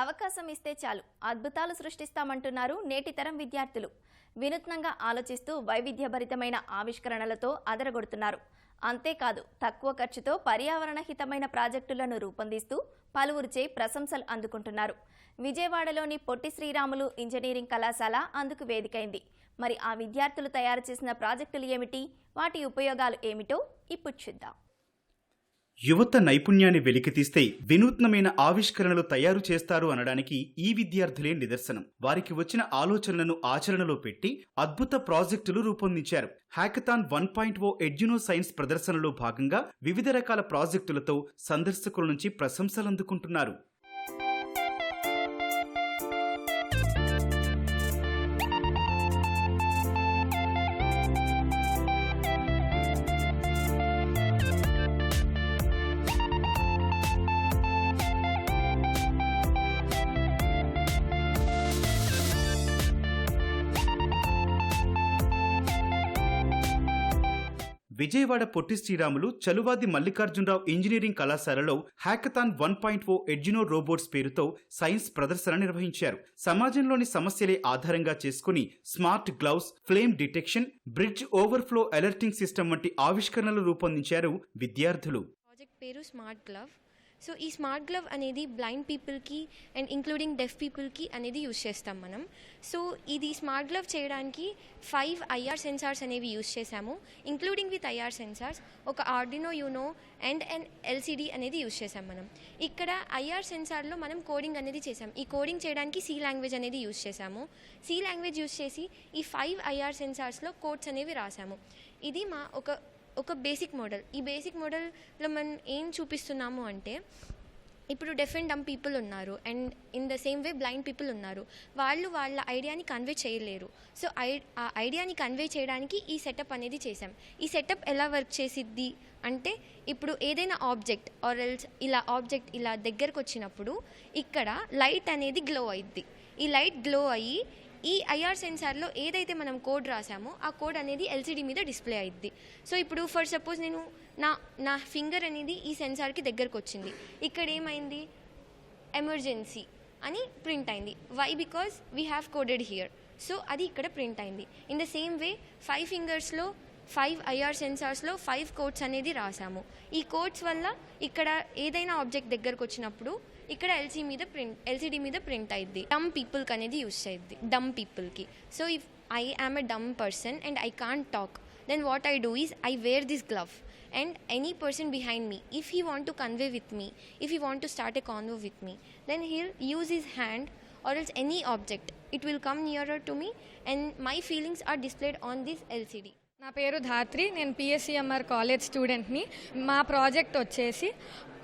అవకాశం ఇస్తే చాలు. అద్భుతాలు సృష్టిస్తామంటున్నారు నేటి తరం విద్యార్థులు. వినూత్నంగా ఆలోచిస్తూ వైవిధ్యభరితమైన ఆవిష్కరణలతో అదరగొడుతున్నారు. అంతేకాదు తక్కువ ఖర్చుతో పర్యావరణ హితమైన ప్రాజెక్టులను రూపొందిస్తూ పలువురిచే ప్రశంసలు అందుకుంటున్నారు. విజయవాడలోని పొట్టి శ్రీరాములు ఇంజనీరింగ్ కళాశాల అందుకు వేదికైంది. మరి ఆ విద్యార్థులు తయారు చేసిన ప్రాజెక్టులు ఏమిటి? వాటి ఉపయోగాలు ఏమిటో ఇప్పుడు చూద్దాం. యువత నైపుణ్యాన్ని వెలికితీస్తే వినూత్నమైన ఆవిష్కరణలు తయారు చేస్తారు అనడానికి ఈ విద్యార్థులే నిదర్శనం. వారికి వచ్చిన ఆలోచనలను ఆచరణలో పెట్టి అద్భుత ప్రాజెక్టులు రూపొందించారు. హ్యాకథాన్ వన్ పాయింట్ ఓ ఎడ్యునో సైన్స్ ప్రదర్శనలో భాగంగా వివిధ రకాల ప్రాజెక్టులతో సందర్శకుల నుంచి ప్రశంసలందుకుంటున్నారు. విజయవాడ పొట్టి శ్రీరాములు చలువాది మల్లికార్జునరావు ఇంజనీరింగ్ కళాశాలలో హ్యాకథాన్ వన్ పాయింట్ ఓ ఎడ్జినో రోబోట్స్ పేరుతో సైన్స్ ప్రదర్శన నిర్వహించారు. సమాజంలోని సమస్యలే ఆధారంగా చేసుకుని smart gloves flame detection bridge overflow alerting system వంటి ఆవిష్కరణలు రూపొందించారు విద్యార్థులు. ప్రాజెక్ట్ పేరు స్మార్ట్ గ్లవ్. సో ఈ స్మార్ట్ గ్లవ్ అనేది బ్లైండ్ పీపుల్కి అండ్ ఇంక్లూడింగ్ డెఫ్ పీపుల్కి అనేది యూజ్ చేస్తాం మనం. సో ఇది స్మార్ట్ గ్లవ్ చేయడానికి ఫైవ్ ఐఆర్ సెన్సార్స్ అనేవి యూజ్ చేసాము ఇంక్లూడింగ్ విత్ ఐఆర్ సెన్సార్స్ ఒక Arduino Uno and and LCD అనేది యూజ్ చేసాం మనం. ఇక్కడ ఐఆర్ సెన్సార్లో మనం కోడింగ్ అనేది చేసాం ఈ కోడింగ్ చేయడానికి సి లాంగ్వేజ్ అనేది యూజ్ చేసాము సి లాంగ్వేజ్ యూజ్ చేసి ఈ ఫైవ్ ఐఆర్ సెన్సార్స్లో కోడ్స్ అనేవి రాసాము ఇది మా ఒక ఒక బేసిక్ మోడల్ ఈ బేసిక్ మోడల్లో మనం ఏం చూపిస్తున్నాము అంటే ఇప్పుడు డెఫ్ అండ్ డమ్ పీపుల్ ఉన్నారు and in the same way blind people ఉన్నారు. వాళ్ళు వాళ్ళ ఐడియాని కన్వే చేయలేరు. సో ఐ ఆ ఐడియాని కన్వే చేయడానికి ఈ సెటప్ అనేది చేసాం ఈ సెటప్ ఎలా వర్క్ చేసిద్ది అంటే ఇప్పుడు ఏదైనా ఆబ్జెక్ట్ ఆర్ ఎల్స్ ఇలా ఆబ్జెక్ట్ ఇలా దగ్గరకు వచ్చినప్పుడు ఇక్కడ లైట్ అనేది గ్లో అయిద్ది. ఈ లైట్ గ్లో అయ్యి ఈ ఐఆర్ సెన్సార్లో ఏదైతే మనం కోడ్ రాసామో ఆ కోడ్ అనేది ఎల్సీడీ మీద డిస్ప్లే అయింది సో ఇప్పుడు ఫర్ సపోజ్ నేను నా నా ఫింగర్ అనేది ఈ సెన్సార్కి దగ్గరకు వచ్చింది ఇక్కడ ఏమైంది? ఎమర్జెన్సీ అని ప్రింట్ అయింది. Why? Because we have coded here. So అది ఇక్కడ ప్రింట్ అయింది. In the same way five ఫింగర్స్లో five IR సెన్సార్స్లో ఫైవ్ కోడ్స్ అనేది రాసాము ఈ కోడ్స్ వల్ల ఇక్కడ ఏదైనా ఆబ్జెక్ట్ దగ్గరకు వచ్చినప్పుడు ఇక్కడ ఎల్సీ మీద ప్రింట్ ఎల్సీడి మీద ప్రింట్ అయింది డమ్ పీపుల్కి అనేది యూస్ అయింది డమ్ పీపుల్కి so if I am a dumb person and I can't talk then what I do is I wear this glove and any person behind me if he want to convey with me if he want to start a convo with me then he'll use his hand or else any object it will come nearer to me and my feelings are displayed on this LCD నా పేరు ధాత్రి. నేను పిఎస్సిఎంఆర్ college స్టూడెంట్ని మా project వచ్చేసి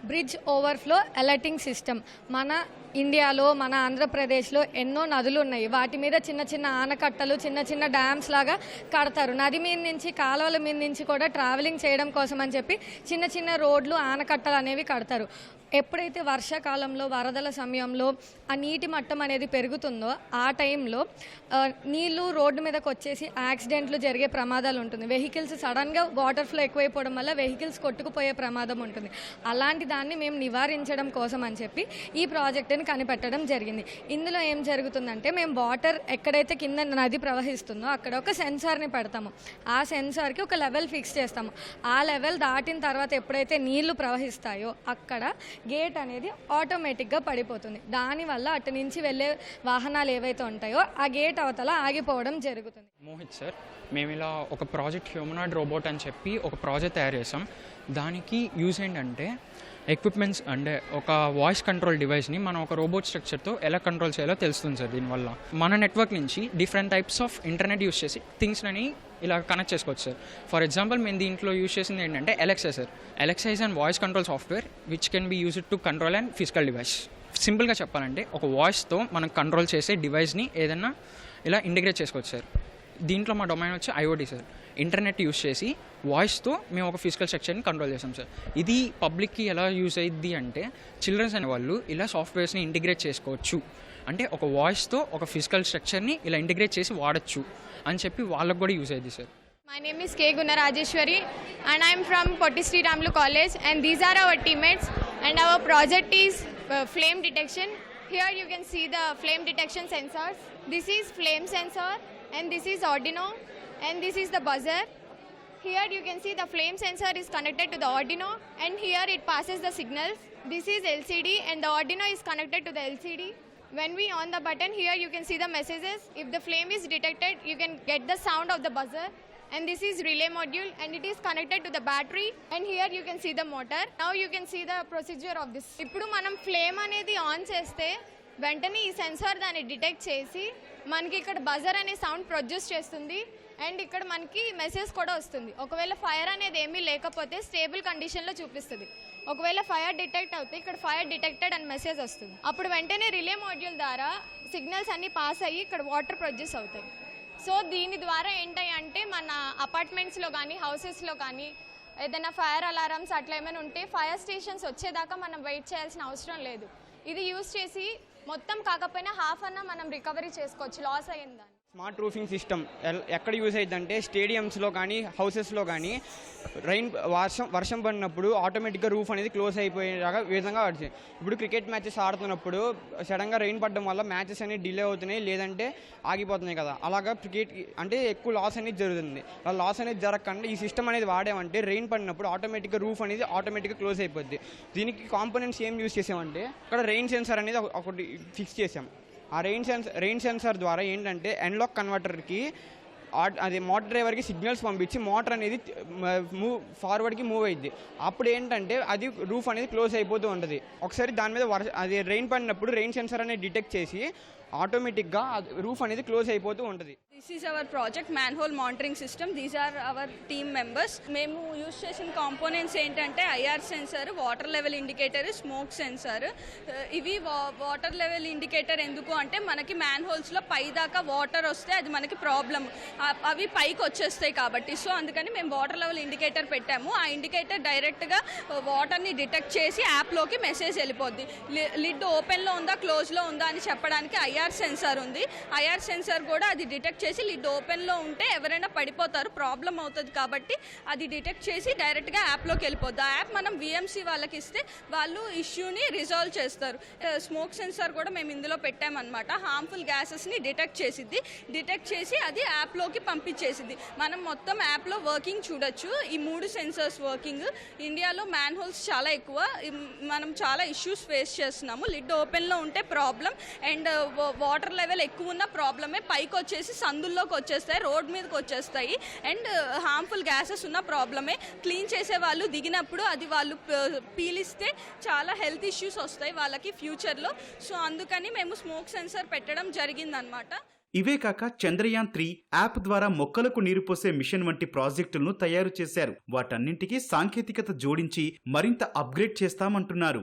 bridge overflow alerting system. మన ఇండియాలో మన ఆంధ్రప్రదేశ్లో ఎన్నో నదులు ఉన్నాయి. వాటి మీద చిన్న చిన్న ఆనకట్టలు చిన్న చిన్న డ్యామ్స్ లాగా కడతారు. నది మీద నుంచి కాలువల మీద నుంచి కూడా ట్రావెలింగ్ చేయడం కోసం అని చెప్పి చిన్న చిన్న రోడ్లు ఆనకట్టలు అనేవి కడతారు. ఎప్పుడైతే వర్షాకాలంలో వరదల సమయంలో ఆ నీటి మట్టం అనేది పెరుగుతుందో ఆ టైంలో నీళ్ళు రోడ్డు మీదకి వచ్చేసి యాక్సిడెంట్లు జరిగే ప్రమాదాలు ఉంటుంది. వెహికల్స్ సడన్గా వాటర్ ఫ్లో ఎక్కువైపోవడం వల్ల వెహికల్స్ కొట్టుకుపోయే ప్రమాదం ఉంటుంది. అలాంటి దాన్ని మేము నివారించడం కోసం అని చెప్పి ఈ ప్రాజెక్టుని కనిపెట్టడం జరిగింది. ఇందులో ఏం జరుగుతుందంటే మేము వాటర్ ఎక్కడైతే కింద నది ప్రవహిస్తుందో అక్కడ ఒక సెన్సార్ని పెడతాము. ఆ సెన్సార్కి ఒక లెవెల్ ఫిక్స్ చేస్తాము. ఆ లెవెల్ దాటిన తర్వాత ఎప్పుడైతే నీళ్ళు ప్రవహిస్తాయో అక్కడ గేట్ అనేది ఆటోమేటిక్గా పడిపోతుంది. దానివల్ల అటు నుంచి వెళ్ళే వాహనాలు ఏవైతే ఉంటాయో ఆ గేట్ అవతల ఆగిపోవడం జరుగుతుంది. మోహిత్ సార్ మేము ఇలా ఒక ప్రాజెక్ట్ హ్యూమనాయిడ్ రోబోట్ అని చెప్పి ఒక ప్రాజెక్ట్ తయారు చేసాం. దానికి యూజ్ ఏంటంటే ఎక్విప్మెంట్స్ అంటే ఒక వాయిస్ కంట్రోల్ డివైస్ని మనం ఒక రోబోట్ స్ట్రక్చర్తో ఎలా కంట్రోల్ చేయాలో తెలుస్తుంది సార్ దీనివల్ల. మన నెట్వర్క్ నుంచి different types of internet use చేసి థింగ్స్ని ఇలా కనెక్ట్ చేసుకోవచ్చు సార్. ఫర్ ఎగ్జాంపుల్ మేము దీంట్లో యూస్ చేసింది ఏంటంటే Alexa sir. Alexa is and voice control software which can be used to control and physical device సింపుల్గా చెప్పాలంటే ఒక వాయిస్తో మనం కంట్రోల్ చేసే డివైస్ని ఏదైనా ఇలా ఇంటిగ్రేట్ చేసుకోవచ్చు సార్. దీంట్లో మా డొమైన్ వచ్చి ఐఓటీ సార్. ఇంటర్నెట్ యూస్ చేసి వాయిస్తో మేము ఒక ఫిజికల్ సెక్షన్ కంట్రోల్ చేస్తాం సార్. ఇది పబ్లిక్కి ఎలా యూజ్ అయ్యింది అంటే చిల్డ్రన్స్ అనే వాళ్ళు ఇలా సాఫ్ట్వేర్స్ని ఇంటిగ్రేట్ చేసుకోవచ్చు. అంటే ఒక వాయిస్తో ఒక ఫిజికల్ స్ట్రక్చర్ని ఇలా ఇంటిగ్రేట్ చేసి వాడచ్చు అని చెప్పి వాళ్ళకు కూడా యూజ్ అయ్యింది sir. My name is K Gunna Rajeswari and I'm from Potti Sriramulu college and these are our teammates and our project is flame detection here you can see the flame detection sensors this is flame sensor and this is Arduino and this is the buzzer. Here you can see the flame sensor is connected to the Arduino and here it passes the signals. This is LCD and the Arduino is connected to the LCD. When we on the button here you can see the messages. If the flame is detected you can get the sound of the buzzer. And this is relay module and it is connected to the battery and here you can see the motor. Now you can see the procedure of this. ఇప్పుడు మనం flame అనేది on చేస్తే వెంటనే ఈ censor దాన్ని detect చేసి మనకి ఇక్కడ బజర్ అనే సౌండ్ ప్రొడ్యూస్ చేస్తుంది అండ్ ఇక్కడ మనకి మెసేజ్ కూడా వస్తుంది. ఒకవేళ ఫైర్ అనేది ఏమీ లేకపోతే స్టేబుల్ కండిషన్లో చూపిస్తుంది. ఒకవేళ ఫైర్ డిటెక్ట్ అవుతే ఇక్కడ ఫైర్ డిటెక్టెడ్ అని మెసేజ్ వస్తుంది. అప్పుడు వెంటనే రిలే మాడ్యూల్ ద్వారా సిగ్నల్స్ అన్ని పాస్ అయ్యి ఇక్కడ వాటర్ ప్రొడ్యూస్ అవుతాయి. సో దీని ద్వారా ఏంటాయి అంటే మన అపార్ట్మెంట్స్లో కానీ హౌసెస్లో కానీ ఏదైనా ఫైర్ అలారమ్స్ అట్లా ఏమైనా ఉంటే ఫైర్ స్టేషన్స్ వచ్చేదాకా మనం వెయిట్ చేయాల్సిన అవసరం లేదు. ఇది యూస్ చేసి మొత్తం కాకపోయినా హాఫ్ అన్న మనం రికవరీ చేసుకోవచ్చు. లాస్ అయ్యిందని. స్మార్ట్ రూఫింగ్ సిస్టమ్ ఎక్కడ యూజ్ అయ్యిందంటే స్టేడియంస్లో కానీ హౌసెస్లో కానీ. రైన్ వర్షం వర్షం పడినప్పుడు ఆటోమేటిక్గా రూఫ్ అనేది క్లోజ్ అయిపోయేలాగా విధంగా ఆడుతుంది ఇప్పుడు క్రికెట్ మ్యాచెస్ ఆడుతున్నప్పుడు సడన్గా రైన్ పడడం వల్ల మ్యాచెస్ అనేవి డిలే అవుతున్నాయి లేదంటే ఆగిపోతున్నాయి కదా. అలాగా క్రికెట్ అంటే ఎక్కువ లాస్ అనేది జరుగుతుంది. ఆ లాస్ అనేది జరగకుండా ఈ సిస్టమ్ అనేది వాడామంటే రెయిన్ పడినప్పుడు ఆటోమేటిక్గా రూఫ్ అనేది ఆటోమేటిక్గా క్లోజ్ అయిపోద్ది. దీనికి కాంపోనెంట్స్ ఏం యూజ్ చేసామంటే అక్కడ రెయిన్ సెన్సార్ అనేది ఒకటి ఫిక్స్ చేసాం. ఆ రెయిన్ సెన్స్ రెయిన్ సెన్సార్ ద్వారా ఏంటంటే ఎన్లాక్ కన్వర్టర్కి అది మోటార్ డ్రైవర్కి సిగ్నల్స్ పంపించి మోటార్ అనేది మూవ్ ఫార్వర్డ్కి మూవ్ అయ్యింది అప్పుడు ఏంటంటే అది రూఫ్ అనేది క్లోజ్ అయిపోతూ ఉంటుంది. ఒకసారి దాని మీద వర్ష అది రెయిన్ పడినప్పుడు రెయిన్ సెన్సార్ అనేది డిటెక్ట్ చేసి ఆటోమేటిక్గా రూఫ్ అనేది క్లోజ్ అయిపోతూ ఉంటుంది. This is our project manhole monitoring system these are our team members మేము యూజ్ చేసిన కాంపోనెంట్స్ ఏంటంటే IR sensor water level indicator smoke sensor ఇవి వాటర్ లెవెల్ ఇండికేటర్ ఎందుకు అంటే మనకి మ్యాన్ హోల్స్లో పై దాకా వాటర్ వస్తే అది మనకి ప్రాబ్లం అవి పైకి వచ్చేస్తాయి కాబట్టి. సో అందుకని మేము వాటర్ లెవెల్ ఇండికేటర్ పెట్టాము. ఆ ఇండికేటర్ డైరెక్ట్గా వాటర్ని డిటెక్ట్ చేసి యాప్లోకి మెసేజ్ వెళ్ళిపోద్ది. లిడ్ ఓపెన్లో ఉందా క్లోజ్లో ఉందా అని చెప్పడానికి ఐఆర్ సెన్సార్ ఉంది. ఐఆర్ సెన్సార్ కూడా అది డిటెక్ట్ చేసి లిడ్ ఓపెన్లో ఉంటే ఎవరైనా పడిపోతారు ప్రాబ్లం అవుతుంది కాబట్టి అది డిటెక్ట్ చేసి డైరెక్ట్గా యాప్లోకి వెళ్ళిపోద్ది. ఆ యాప్ మనం విఎంసీ వాళ్ళకి ఇస్తే వాళ్ళు ఇష్యూని రిజాల్వ్ చేస్తారు. స్మోక్ సెన్సార్ కూడా మేము ఇందులో పెట్టామన్నమాట. హార్మ్ఫుల్ గ్యాసెస్ని డిటెక్ట్ చేసిద్ది. డిటెక్ట్ చేసి అది యాప్లోకి పంపించేసిద్ది. మనం మొత్తం యాప్లో వర్కింగ్ చూడొచ్చు. ఈ మూడు సెన్సర్స్ వర్కింగ్. ఇండియాలో మ్యాన్ హోల్స్ చాలా ఎక్కువ. మనం చాలా ఇష్యూస్ ఫేస్ చేస్తున్నాము. లిడ్ ఓపెన్లో ఉంటే ప్రాబ్లం అండ్ వాటర్ లెవెల్ ఎక్కువ ఉన్న ప్రాబ్లమే పైకి వచ్చేసి సందుల్లోకి వచ్చేస్తాయి రోడ్ మీదకి వచ్చేస్తాయి. అండ్ హార్మ్ఫుల్ గ్యాసెస్ ఉన్న ప్రాబ్లమే. క్లీన్ చేసే వాళ్ళు దిగినప్పుడు అది వాళ్ళు పీలిస్తే చాలా హెల్త్ ఇష్యూస్ వస్తాయి వాళ్ళకి ఫ్యూచర్లో. సో అందుకని మేము స్మోక్ సెన్సర్ పెట్టడం జరిగిందనమాట ఇవే కాక చంద్రయాన్ త్రీ యాప్ ద్వారా మొక్కలకు నీరు పోసే మిషన్ వంటి ప్రాజెక్టులను తయారు చేశారు. వాటన్నింటికీ సాంకేతికత జోడించి మరింత అప్గ్రేడ్ చేస్తామంటున్నారు.